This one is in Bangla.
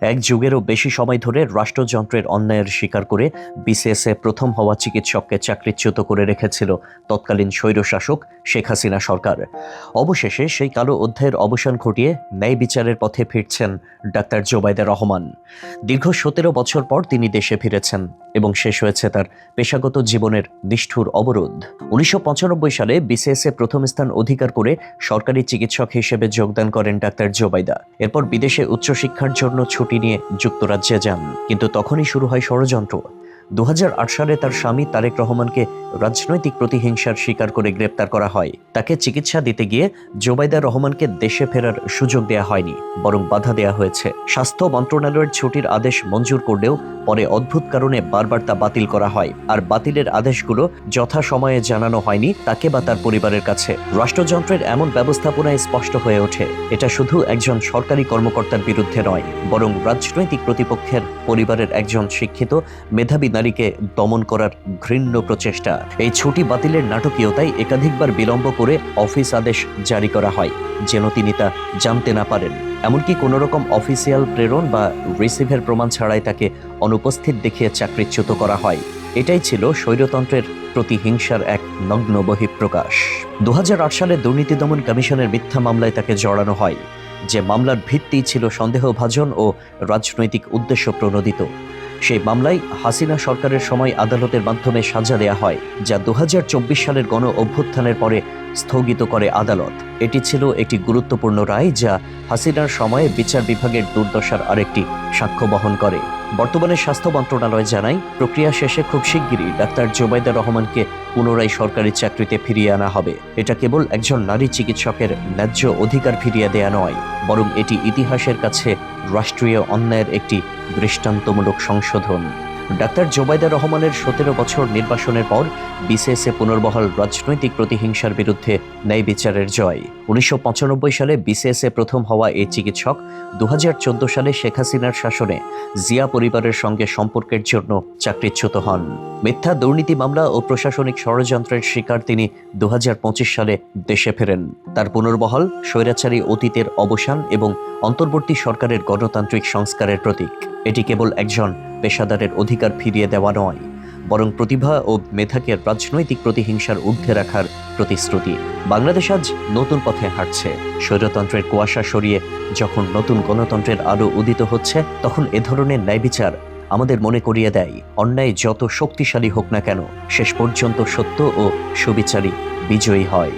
এক যুগেরও বেশি সময় ধরে রাষ্ট্রযন্ত্রের অন্যায়ের স্বীকার করে বিসিএসএ প্রথম হওয়া চিকিৎসককে চাকরিচ্যুত করে রেখেছিল তৎকালীন স্বৈরশাসক শেখ হাসিনা সরকার। অবশেষে সেই কালো অধ্যায়ের অবসান ঘটিয়ে ন্যায় বিচারের পথে ফিরছেন ডাক্তার জোবাইদা রহমান। দীর্ঘ সতেরো বছর পর তিনি দেশে ফিরেছেন এবং শেষ হয়েছে তার পেশাগত জীবনের নিষ্ঠুর অবরোধ। উনিশশো পঁচানব্বই সালে বিসিএসএ প্রথম স্থান অধিকার করে সরকারি চিকিৎসক হিসেবে যোগদান করেন ডাক্তার জোবাইদা এরপর বিদেশে উচ্চশিক্ষার জন্য ছুটি নিয়ে যুক্তরাজ্যে যান। কিন্তু তখনই শুরু হয় ষড়যন্ত্র। দু হাজার আট সালে তার স্বামী তারেক রহমানকে রাজনৈতিক প্রতিহিংসার শিকার করে গ্রেপ্তার করা হয়। তাকে চিকিৎসা দিতে গিয়ে জোবাইদা রহমানকে দেশে ফেরার সুযোগ দেয়া হয়নি, বরং বাধা দেয়া হয়েছে। স্বাস্থ্য মন্ত্রণালয়ের ছুটির আদেশ মঞ্জুর করলেও পরে অদ্ভুত কারণে বারবার তা বাতিল করা হয়। আর বাতিলের আদেশগুলো যথাসময়ে জানানো হয়নি তাকে বা তার পরিবারের কাছে। রাষ্ট্রযন্ত্রের এমন ব্যবস্থাপনায় স্পষ্ট হয়ে ওঠে, এটা শুধু একজন সরকারি কর্মকর্তার বিরুদ্ধে নয়, বরং রাজনৈতিক প্রতিপক্ষের পরিবারের একজন শিক্ষিত, মেধাবী নারীকে দমন করার ঘৃণ্য প্রচেষ্টা। এই ছুটি বাতিলের নাটকীয়তায় একাধিকবার বিলম্ব করে অফিস আদেশ জারি করা হয়, যেন তিনি তা জানতে না পারেন। এমনকি কোনো রকম অফিসিয়াল প্রেরণ বা রিসিভের প্রমাণ ছাড়াই তাকে অনুপস্থিত দেখিয়ে চাকরিচ্যুত করা হয়। এটাই ছিল স্বৈরতন্ত্রের প্রতি হিংসার এক নগ্ন বহিঃপ্রকাশ। দু হাজার আট সালে দুর্নীতি দমন কমিশনের মিথ্যা মামলায় তাকে জড়ানো হয়, যে মামলার ভিত্তি ছিল সন্দেহভাজন ও রাজনৈতিক উদ্দেশ্য প্রণোদিত। সেই মামলায় হাসিনা সরকারের সময় আদালতের মাধ্যমে সাজা দেয়া হয়, যা দু হাজার চব্বিশ সালের গণ অভ্যুত্থানের পরে স্থগিত করে আদালত। এটি ছিল একটি গুরুত্বপূর্ণ রায় যা হাসিনার সময়ে বিচার বিভাগের দুর্দশার আরেকটি সাক্ষ্য বহন করে। বর্তমানে স্বাস্থ্য মন্ত্রণালয় জানায়, প্রক্রিয়া শেষে খুব শিগগিরই ডাক্তার জোবাইদা রহমানকে পুনরায় সরকারি চাকরিতে ফিরিয়ে আনা হবে। এটা কেবল একজন নারী চিকিৎসকের ন্যায্য অধিকার ফিরিয়ে দেয়া নয়, বরং এটি ইতিহাসের কাছে রাষ্ট্রীয় অন্যায়ের একটি দৃষ্টান্তমূলক সংশোধন। ডাক্তার জোবাইদা রহমানের সতেরো বছর নির্বাসনের পর বিসিএসএ পুনর্বহাল রাজনৈতিক প্রতিহিংসার বিরুদ্ধে ন্যায় বিচারের জয়। উনিশশো পঁচানব্বই সালে বিসিএসএ প্রথম হওয়া এই চিকিৎসক, দুহাজার চোদ্দ সালে শেখ হাসিনার শাসনে জিয়া পরিবারের সঙ্গে সম্পর্কের জন্য চাকরিচ্যুত হন। মিথ্যা দুর্নীতি মামলা ও প্রশাসনিক ষড়যন্ত্রের শিকার তিনি দু হাজার পঁচিশ সালে দেশে ফেরেন। তার পুনর্বহাল স্বৈরাচারী অতীতের অবসান এবং অন্তর্বর্তী সরকারের গণতান্ত্রিক সংস্কারের প্রতীক। এটি কেবল একজন পেশাদারের অধিকার ফিরিয়ে দেওয়া নয়, বরং প্রতিভা ও মেধাকে রাজনৈতিক প্রতিহিংসার ঊর্ধ্বে রাখার প্রতিশ্রুতি। বাংলাদেশ আজ নতুন পথে হাঁটছে। স্বৈরতন্ত্রের কুয়াশা সরিয়ে যখন নতুন গণতন্ত্রের আলো উদিত হচ্ছে, তখন এ ধরনের ন্যায় বিচার আমাদের মনে করিয়ে দেয়, অন্যায় যত শক্তিশালী হোক না কেন, শেষ পর্যন্ত সত্য ও সুবিচারী বিজয়ী হয়।